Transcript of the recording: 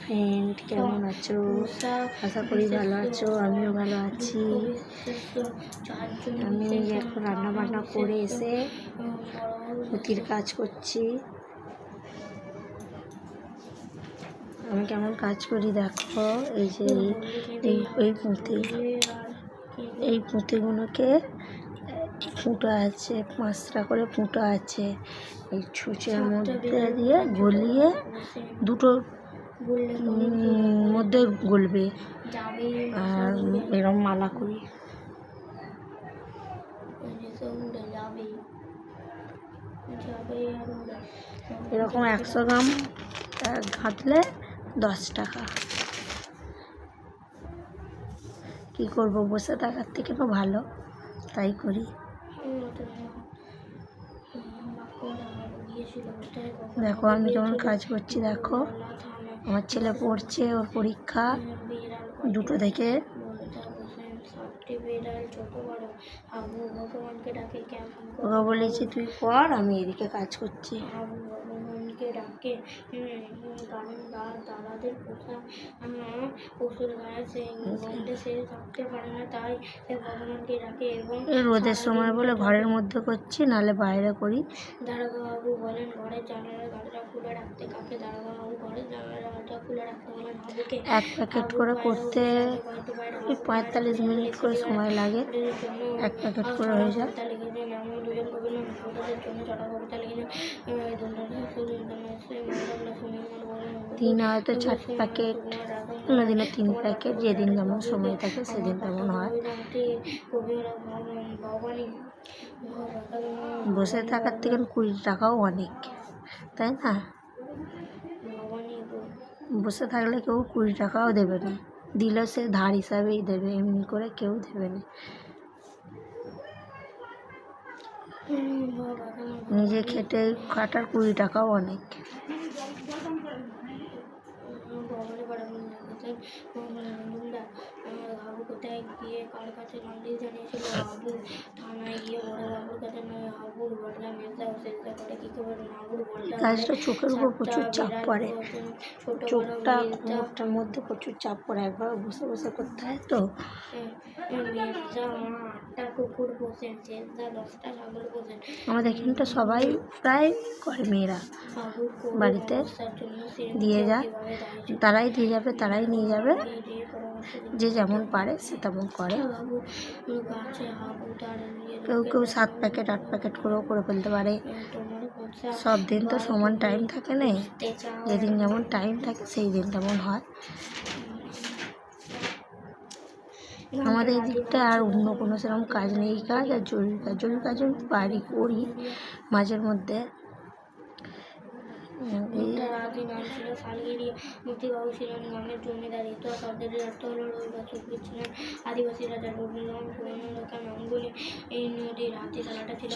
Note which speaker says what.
Speaker 1: Friend কেমন আছো? আশা করি ভালো আছো, আমিও ভালো আছি। আমি এখন রান্না বান্না করে এসে পুঁতির কাজ করছি। আমি কেমন কাজ করি দেখো, এই যে এই- পুঁতি এই পুঁতিগুলোকে ফুটো আছে পাঁচটা করে ফুটো আছে। এই ছুঁচের মধ্যে দিয়ে গলিয়ে দুটো মধ্যে গলবে। আর এরকম মালা করি। এরকম একশো গ্রাম ঘাঁটলে দশ টাকা। কি করব বসে থাকার থেকে তো ভালো তাই করি। দেখো, আমি কেমন কাজ করছি, দেখো। আমার ছেলে পড়ছে, ওর পরীক্ষা দুটো থেকে। ওকে বলেছি, তুই পড়, আমি এদিকে কাজ করছি।
Speaker 2: ভগবানকে ডাকে? কারণ দাদাদের পোষা পশুর গায়ে সে গন্ধে সে থাকতে পারে না তাই সে ভগবানকে ডাকে এবং
Speaker 1: রোদের সময় বলে ঘরের মধ্যে করছি নালে বাইরে করি।
Speaker 2: দারোগাবাবু বলেন ঘরের জানালার দরজা খুলে রাখতে কাকে? দারোগাবাবু ঘরের জানালার দরজা খুলে রাখতে বলেন হাবুকে
Speaker 1: এক প্যাকেট করে করতে পঁয়তাল্লিশ মিনিট করে সময় লাগে। এক প্যাকেট করে হয়ে যায়।
Speaker 2: দুজন কবি ছোটদের জন্য ছটা কবিতা লিখেছেন
Speaker 1: দিনে হয়তো চার প্যাকেট কোনো দিনে তিন প্যাকেট, যেদিন যেমন সময় থাকে সেদিন তেমন হয়। বসে থাকার থেকে কুড়ি টাকাও অনেক, তাই না? বসে থাকলে কেউ কুড়ি টাকাও দেবে না। দিলেও সে ধার হিসাবেই দেবে, এমনি করে কেউ দেবে না। নিজে খেটে খাটার কুড়ি টাকাও অনেক
Speaker 2: বাবারে বড় লিখেছেন মুন্ডা হাবু কোথায় গিয়ে কার কাছে নালিশ জানিয়েছিল? হাবু থানায় গিয়ে বড় বাবুর কাছে নয় হাবুর বদলা মেজদা চেষ্টা করে কি করে হাবুর বদলা
Speaker 1: কাজটা চোখের উপর প্রচুর চাপ পড়ে।
Speaker 2: ছোট
Speaker 1: চোখটা মধ্যে প্রচুর চাপ পড়ে একবার বসে বসে করতে হয় তো? আমাদের এখানটা সবাই প্রায় করে মেয়েরা। বাড়িতে দিয়ে যায়। তারাই দিয়ে যাবে তারাই নিয়ে যাবে। যে যেমন পারে সে তেমন করে।
Speaker 2: তার নিয়ে
Speaker 1: কেউ কেউ সাত প্যাকেট আট প্যাকেট করেও করে ফেলতে পারে। সব দিন তো সমান টাইম থাকে না। যেদিন যেমন টাইম থাকে সেই দিন তেমন হয়। আমাদের এই দিকটা আর অন্য কোনো সেরকম কাজ নেই। কাজ আর জরুরি কাজ। জরুরি কাজ আমি বাড়ি করি মাঝের মধ্যে।
Speaker 2: রাজি নাম ছিল শালগিরি। ছিলেন গ্রামের জমিদারি। তো তাদের রাস্তা হলো রবিবার চব্বিশ ছিলেন আদিবাসী রাজা। রবীন্দ্রনাথ সুবর্ণরেখা নামগুলি এই নদীর হাতি খেলাটা ছিল